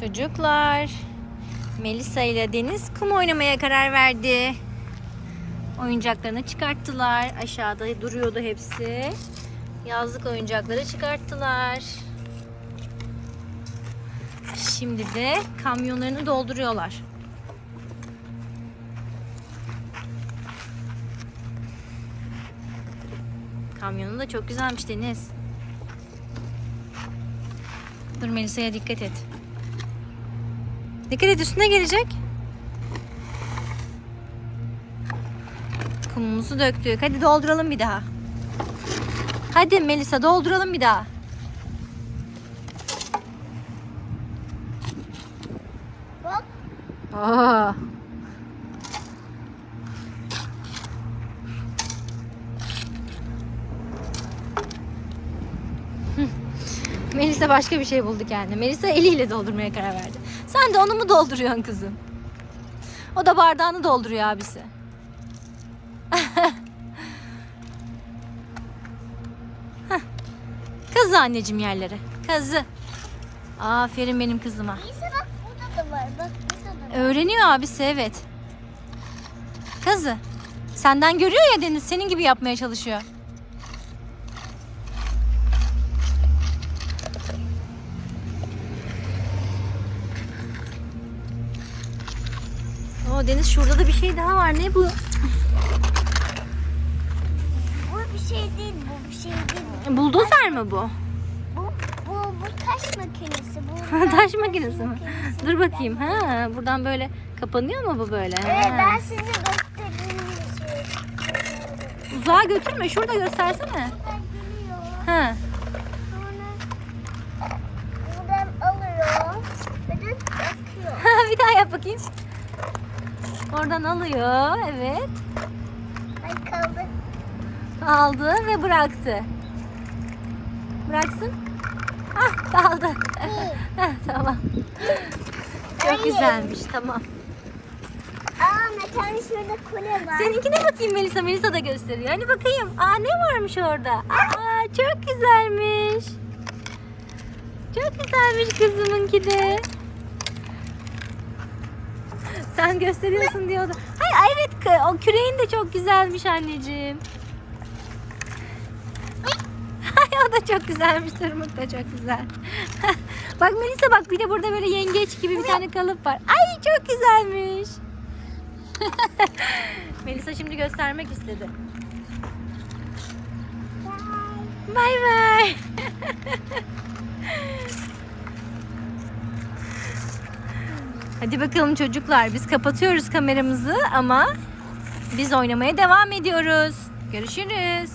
Çocuklar, Melisa ile Deniz kum oynamaya karar verdi. Oyuncaklarını çıkarttılar. Aşağıda duruyordu hepsi. Yazlık oyuncakları çıkarttılar. Şimdi de kamyonlarını dolduruyorlar. Kamyonu da çok güzelmiş Deniz. Dur Melisa'ya dikkat et. Dikkat et üstüne gelecek. Kumumuzu döktük. Hadi dolduralım bir daha. Hadi Melisa dolduralım bir daha. Bak. Aa. Melisa başka bir şey buldu kendine. Melisa eliyle doldurmaya karar verdi. Sen de onu mu dolduruyorsun kızım? O da bardağını dolduruyor abisi. Kazı anneciğim yerlere. Kazı. Aferin benim kızıma. Neyse bak burada da var. Bak burada da var. Öğreniyor abisi evet. Kazı. Senden görüyor ya Deniz senin gibi yapmaya çalışıyor. Oo Deniz şurada da bir şey daha var. Ne bu? Bu bir şey değil. Bu bir şey değil. Buldozer mi bu? Bu, bu, bu taş makinesi. Bu Taş makinesi mi? Dur bakayım. Ha, buradan böyle kapanıyor mu bu böyle? Evet Ha. ben size göstereyim şey. Uzağa götürme. Şurada göstersene. Ha. Sonra buradan alıyor. Ve de takıyor. bir daha yap bakayım. Oradan alıyor. Evet. Ay kaldı. Aldı ve bıraktı. Bıraksın. Ah kaldı. Heh, tamam. Çok güzelmiş. Tamam. Aa bir tane şurada kule var. Seninkine bakayım Melisa. Melisa da gösteriyor. Hani bakayım. Aa ne varmış orada? Aa çok güzelmiş. Çok güzelmiş kızımınki de. Sen gösteriyorsun diyordu. Ay ay, evet o küreğin de çok güzelmiş anneciğim. Ay o da çok güzelmiş. Tırmık da çok güzel. bak Melisa bak bir de burada böyle yengeç gibi bir tane kalıp var. Ay çok güzelmiş. Melisa şimdi göstermek istedi. Bay bay. Hadi bakalım çocuklar biz kapatıyoruz kameramızı ama biz oynamaya devam ediyoruz. Görüşürüz.